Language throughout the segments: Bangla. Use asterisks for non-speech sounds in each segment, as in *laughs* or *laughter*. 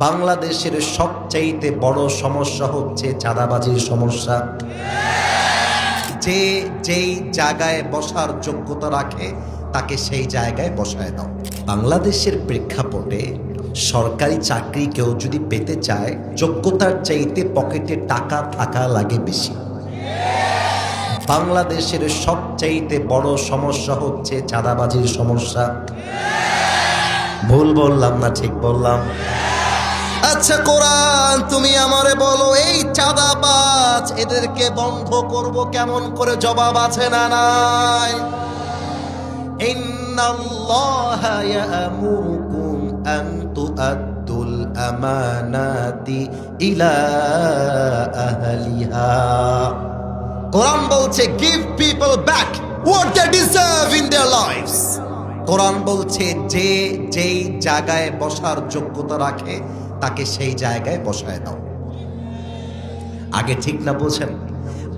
বাংলাদেশের সবচাইতে বড় সমস্যা হচ্ছে চাঁদাবাজির সমস্যা। যে যেই জায়গায় বসার যোগ্যতা রাখে, তাকে সেই জায়গায় বসায় দাও। বাংলাদেশের প্রেক্ষাপটে সরকারি চাকরি কেউ যদি পেতে চায়, যোগ্যতার চাইতে পকেটে টাকা থাকা লাগে বেশি। বাংলাদেশের সবচাইতে বড় সমস্যা হচ্ছে চাঁদাবাজির সমস্যা। ভুল বললাম না, ঠিক বললাম। আচ্ছা কোরআন, তুমি আমারে বলো, এই চাঁদাবাজ এদেরকে বন্ধ করব কেমন করে জবাব আছে না নাই? ইন্নাল্লাহা ইয়ামুরুকুম আন তুআদ্দুল আমানাতি ইলা আহলিহা। কোরআন বলছে give people back what they deserve in their lives কোরআন বলছে, যে যেই জায়গায় বসার যোগ্যতা রাখে, তাকে সেই জায়গায় বসায় দাও। আগে ঠিক না বলছেন?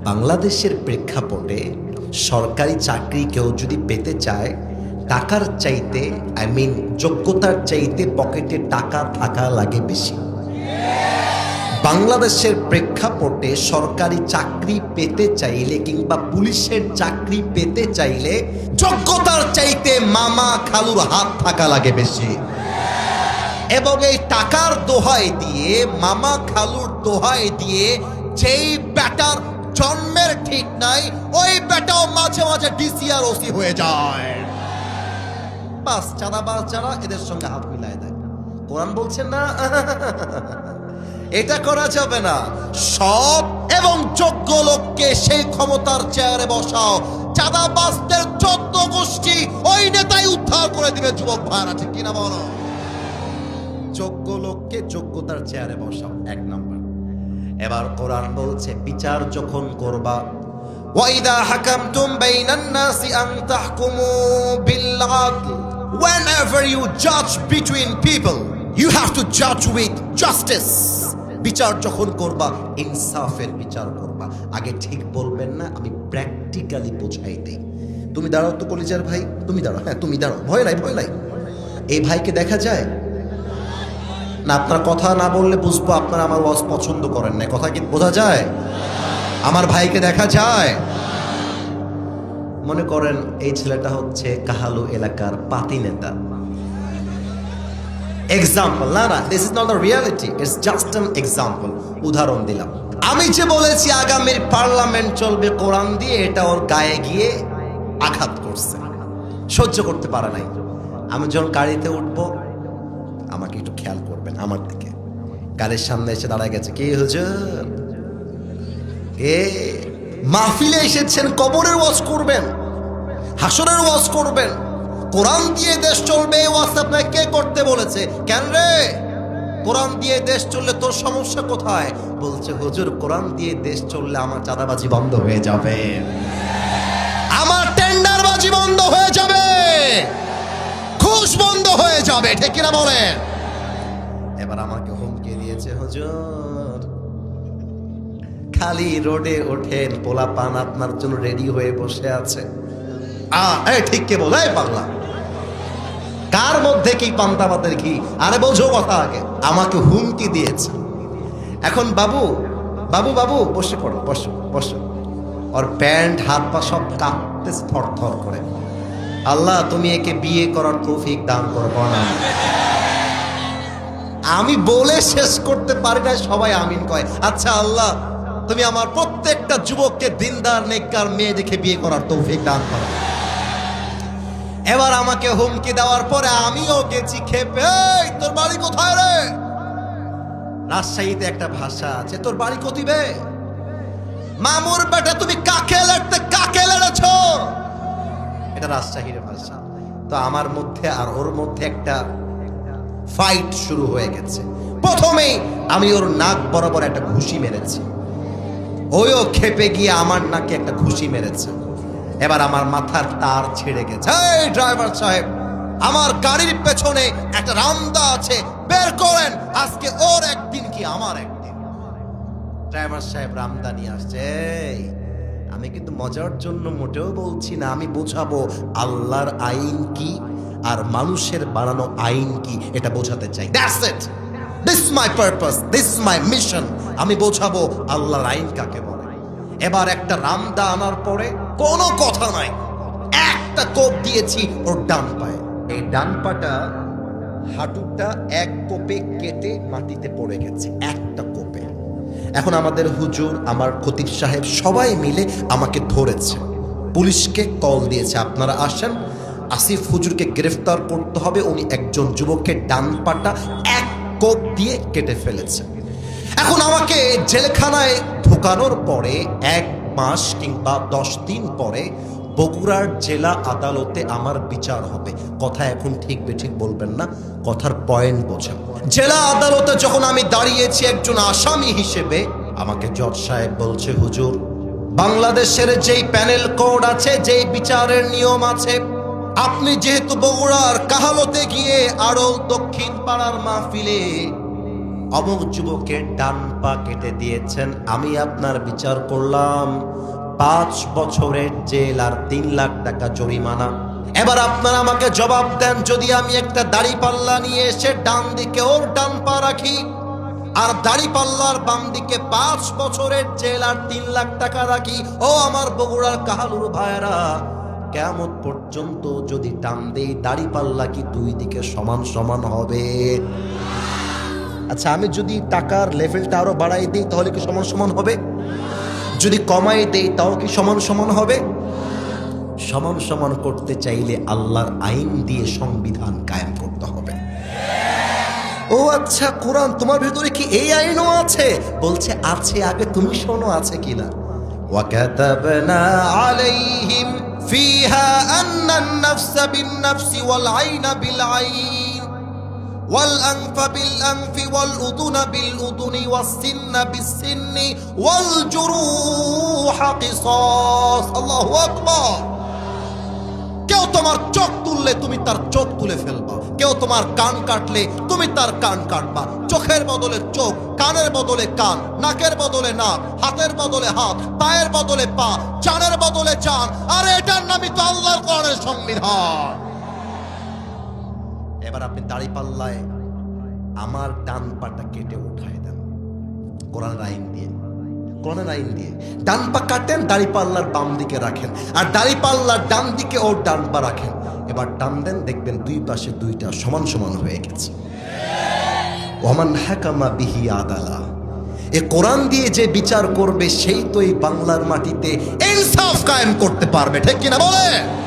বাংলাদেশের প্রেক্ষাপটে সরকারি চাকরি কেউ যদি পেতে চায়, টাকার চাইতে, আই মিন, যোগ্যতার চাইতে পকেটে টাকা থাকা লাগে বেশি। বাংলাদেশের প্রেক্ষাপটে সরকারি চাকরি পেতে চাইলে কিংবা পুলিশের চাকরি পেতে চাইলে যোগ্যতার চাইতে মামা খালুর হাত থাকা লাগে বেশি। এবং এই টাকার দোহাই দিয়ে, মামা খালুর দোহাই দিয়ে যেই ব্যাটার জন্মের ঠিক নাই, ওই ব্যাটাও মাঝে মাঝে ডিসিআর ওসি হয়ে যায়। বাস চাঁদাবাজ যারা, এদের সঙ্গে হাত মিলায় দেয়। কোরআন বলছেন না? *laughs* এটা করা যাবে না। সৎ এবং যোগ্য লোককে সেই ক্ষমতার চেয়ারে বসাও। চাঁদাবাজদের চোদ্দ গোষ্ঠী ওই নেতাই উদ্ধার করে দিবে, যুবক ভাইরা, ঠিক কিনা বলো? যোগ্য লোককে যোগ্যতার চেয়ারে বসাও, এক নম্বর। এবার কোরআন বলছে, বিচার যখন করবা, ওয়াইদা হাকামতুম বাইনান নাসি আন তাহকুমু বিল আদল, whenever you judge between people you have to judge with justice. বিচার যখন করবা, ইনসাফের বিচার করবা। আগে ঠিক বলবেন না, আমি প্র্যাকটিক্যালি বোঝাই দেই। তুমি দাঁড়াও তো কলিজার ভাই, তুমি দাঁড়াও হ্যাঁ তুমি দাঁড়াও। ভয় নাই ভয় নাই। এই ভাইকে দেখা যায়? না, আপনার কথা না বললে বুঝব আপনারা আমার ওয়াজ পছন্দ করেন না কথা কি বোঝা যায়? আমার ভাইকে দেখা যায়? মনে করেন এই ছেলেটা হচ্ছে কাহালু এলাকার পাতি নেতা। এক্সাম্পল না না this is not the reality it's just an example উদাহরণ দিলাম। আমি যে বলেছি আগামীর পার্লামেন্ট চলবে কোরআন দিয়ে, এটা ওর গায়ে গিয়ে আঘাত করছে। সহ্য করতে পারে নাই। আমি যখন গাড়িতে উঠবো, আমাকে একটু খেয়াল করবেন আমার দিকে। গাড়ির সামনে এসে দাঁড়ায় গেছে। কে হুজুর? কে? মাহফিলে এসেছেন, কবরের ওয়াজ করবেন হাসরের ওয়াজ করবেন। কোরআন দিয়ে দেশ চলবে ওয়াজ কে করতে বলেছে? কেন রে? কোরআন দিয়ে দেশ চললে তোর সমস্যা কোথায়? বলছে, হুজুর, কোরআন দিয়ে দেশ চললে আমার চাঁদাবাজি বন্ধ হয়ে যাবে। আমার টেন্ডারবাজি বন্ধ হয়ে যাবে। ঘুষ বন্ধ হয়ে যাবে, ঠিক না বলেন? এবার আমাকে হুমকি দিয়েছে, হুজুর, খালি রোডে ওঠেন পোলা পান আপনার জন্য রেডি হয়ে বসে আছে। আ ঠিক কে বলে? পাগলা। কার মধ্যে কি পান্তাবাদের কি আরে বোঝো কথা আগে। আমাকে হুমকি দিয়েছে। এখন বাবু বাবু বাবু, বসে পড়ো, বসো বসো। ওর প্যান্ট, হাত পা সব কাঁপতে থর থর করে। আল্লাহ, তুমি একে বিয়ে করার তৌফিক দান করব না। আমি বলে শেষ করতে পারি না, সবাই আমিন কয়। আচ্ছা আল্লাহ, তুমি আমার প্রত্যেকটা যুবককে দিনদার, নেককার, মেয়ে দেখে বিয়ে করার তৌফিক দান করো। এবার আমাকে হুমকি দেওয়ার পরে আমিও গেছি খেপে। তোর বাড়ি কোথায় রে? রাজশাহীতে একটা ভাষা আছে, তোর বাড়ি কতিবে মামুর বেটা তুমি কাকে লড়তে, কাকে লড়েছ? এটা রাজশাহীর ভাষা। তো আমার মধ্যে আর ওর মধ্যে একটা ফাইট শুরু হয়ে গেছে। প্রথমেই আমি ওর নাক বরাবর একটা ঘুষি মেরেছি। ওইও খেপে গিয়ে আমার নাকে একটা ঘুষি মেরেছে। এবার আমার মাথার তার ছেড়ে গেছে। এই ড্রাইভার সাহেব, আমার গাড়ির পেছনে একটা রামদা আছে, বের করেন। আজকে ওর একদিন কি আমার একদিন? ড্রাইভার সাহেব রামদা নিয়ে আসছে। আমি কিন্তু মজার জন্য মোটেও বলছি না, আমি বোঝাবো আল্লাহর আইন কি আর মানুষের বানানো আইন কি, এটা বোঝাতে চাই। That's it this my purpose this my mission আমি বোঝাবো আল্লাহর আইন কাকে বলে। এবার একটা রামদা আনার পরে কোনো কথা নাই। একটা কোপ দিয়েছি, ওর ডান পায়ে। এই ডান পাটা হাঁটুটা এক কোপে কেটে মাটিতে পড়ে গেছে, একটা কোপে। এখন আমাদের হুজুর, আমার খতিব সাহেব সবাই মিলে আমাকে ধরেছে। পুলিশকে কল দিয়েছে, আপনারা আসেন। আসিফ হুজুরকে গ্রেফতার করতে হবে, উনি একজন যুবককে ডান পাটা এক কোপ দিয়ে কেটে ফেলেছে। এখন আমাকে জেলখানায় ঢোকানোর পরে এক মাস কিংবা দশ দিন পরে বগুড়ার জেলা আদালতে আমার বিচার হবে। কথা এখন ঠিক বেঠিক বলবেন না, কথার পয়েন্ট বোঝেন জেলা আদালতে যখন আমি দাঁড়িয়েছি একজন আসামি হিসেবে, আমাকে জজ সাহেব বলছে, হুজুর, বাংলাদেশের যেই প্যানেল কোড আছে, যেই বিচারের নিয়ম আছে, আপনি যেহেতু বগুড়ার কাহালতে গিয়ে আরও দক্ষিণ পাড়ার মাহফিলে অমুক যুবকের ডান পা কেটে দিয়েছেন। আমি আপনার বিচার করলাম। পাঁচ বছরের জেল আর তিন লাখ টাকা জরিমানা। এবার আপনারা আমাকে জবাব দেন, যদি আমি একটা দাড়ি পাল্লা নিয়ে এসে ডান দিকে ওর ডান পা রাখি, আর দাড়ি পাল্লার বাম দিকে পাঁচ বছরের জেল আর তিন লাখ টাকা রাখি, ও আমার বগুড়ার কাহালুর ভাইরা কেমন পর্যন্ত যদি টান দেই, দাড়ি পাল্লা কি দুই দিকে সমান সমান হবে? আচ্ছা আমি যদি টাকার লেভেলটা আরো বাড়াই দিই তাহলে কি সমান সমান হবে যদি কমাই দেই তাও কি সমান সমান হবে সমান সমান করতে চাইলে আল্লাহর আইন দিয়ে সংবিধান কায়েম করতে হবে ও আচ্ছা কোরআন তোমার ভেতরে কি এই আইনও আছে বলছে আছে আগে তুমি শোনো আছে কিনা وكتبنا عليهم فيها أن النفس بالنفس والعين بالعين والأنف بالأنف والأذن بالأذن والسن بالسن والجروح قصاص الله أكبر কেউ তোমার চোখ তুললে তুমি তার চোখ তুলে ফেলবা কেউ তোমার কান কাটলে তুমি তার কান কাটবা চোখের বদলে চোখ কানের বদলে কান নাকের বদলে নাক হাতের বদলে হাত পায়ের বদলে পা চানের বদলে চান আর এটার নামই তো আল্লাহর কোরআনের সংবিধান এবার আপনি দাড়ি পাল্লায় আমার ডান পাটা কেটে উঠায় দেন। কোরআনের আইন দিয়ে। কোরআনের আইন দিয়ে। ডান পা কাটেন, দাড়ি পাল্লার বাম দিকে রাখেন। আর দাড়ি পাল্লার ডান দিকে ওর ডান পা রাখেন। এবার টান দেন, দেখবেন দুই পাশে দুইটা সমান সমান হয়ে গেছে। ওমান হাকামা বিহি আদালা। এ কোরআন দিয়ে যে বিচার করবে, সেই তো এই বাংলার মাটিতে ইনসাফ কায়েম করতে পারবে। ঠিক কিনা বলে?